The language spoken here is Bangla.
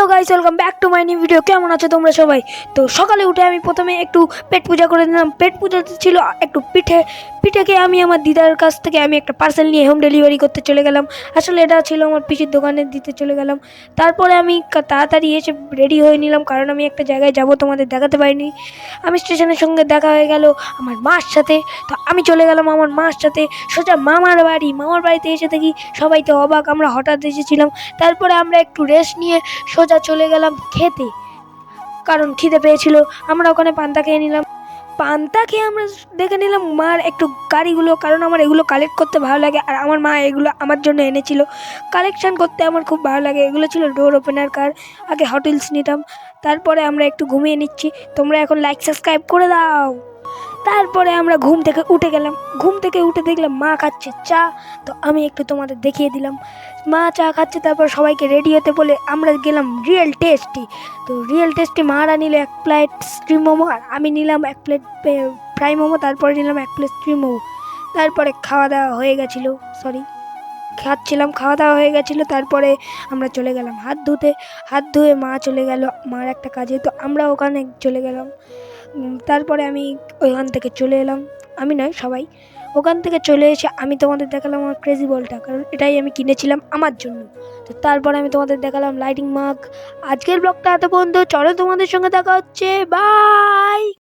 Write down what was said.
Hello guys welcome back to my new video কেমন আছো তোমরা সবাই? তো সকালে উঠে আমি প্রথমে একটু পেট পূজা করে দিলাম পেট পূজাতে ছিল একটু পিঠে পিঠেকে আমি আমার দিদার কাছ থেকে আমি একটা পার্সেল নিয়ে হোম ডেলিভারি করতে চলে গেলাম। আসলে এটা ছিল আমার পিসির দোকানে দিতে চলে গেলাম। তারপরে আমি তাড়াতাড়ি এসে রেডি হয়ে নিলাম, কারণ আমি একটা জায়গায় যাব তোমাদের দেখাতে পারিনি। আমি স্টেশনের সঙ্গে দেখা হয়ে গেল আমার মার সাথে। তো আমি চলে গেলাম আমার মার সাথে। সোজা মামার বাড়ি, মামার বাড়িতে এসে দেখি সবাই তো অবাক, আমরা হঠাৎ এসেছিলাম। তারপরে আমরা একটু রেস্ট নিয়ে সোজা চলে গেলাম খেতে। কারণ খিদে পেয়েছিল, আমরা ওখানে পান্তা খেয়ে নিলাম। পান্তা খেয়ে আমরা দেখে নিলাম, মার একটু গাড়িগুলো, কারণ আমার এগুলো কালেক্ট করতে ভালো লাগে আর আমার মা এগুলো আমার জন্য এনেছিল। কালেকশান করতে আমার খুব ভালো লাগে। এগুলো ছিল ডোর ওপেনার কার, আগে হোটেলস নিতাম। তারপরে আমরা একটু ঘুমিয়ে নিচ্ছি। তোমরা এখন লাইক সাবস্ক্রাইব করে দাও। তারপরে আমরা ঘুম থেকে উঠে গেলাম। ঘুম থেকে উঠে দেখলাম মা খাচ্ছে চা। তো আমি একটু তোমাদের দেখিয়ে দিলাম। মা চা খাচ্ছে, তারপর সবাইকে রেডি হতে বলে আমরা গেলাম রিয়েল টেস্টি তো রিয়েল টেস্টি মারা নিল এক প্লেট স্ট্রিম মোমো আর আমি নিলাম এক প্লেট ফ্রাই মোমো, তারপরে নিলাম এক প্লেট স্ট্রিম মোমো। তারপরে খাওয়া দাওয়া হয়ে গেছিল সরি খাচ্ছিলাম, খাওয়া দাওয়া হয়ে গেছিল, তারপরে আমরা চলে গেলাম হাত ধুতে। হাত ধুয়ে মা চলে গেল, মার একটা কাজে। তো আমরা ওখানে চলে গেলাম। তারপরে আমি ওইখান থেকে চলে এলাম। আমি নয়, সবাই। ওখান থেকে চলে এসে আমি তোমাদের দেখালাম আমার ক্রেজি বলটা, কারণ এটাই আমি কিনেছিলাম আমার জন্য। তো তারপরে আমি তোমাদের দেখালাম লাইটিং মার্ক আজকের ব্লগটা এত পর্যন্ত, চলো তোমাদের সঙ্গে দেখা হচ্ছে। বাই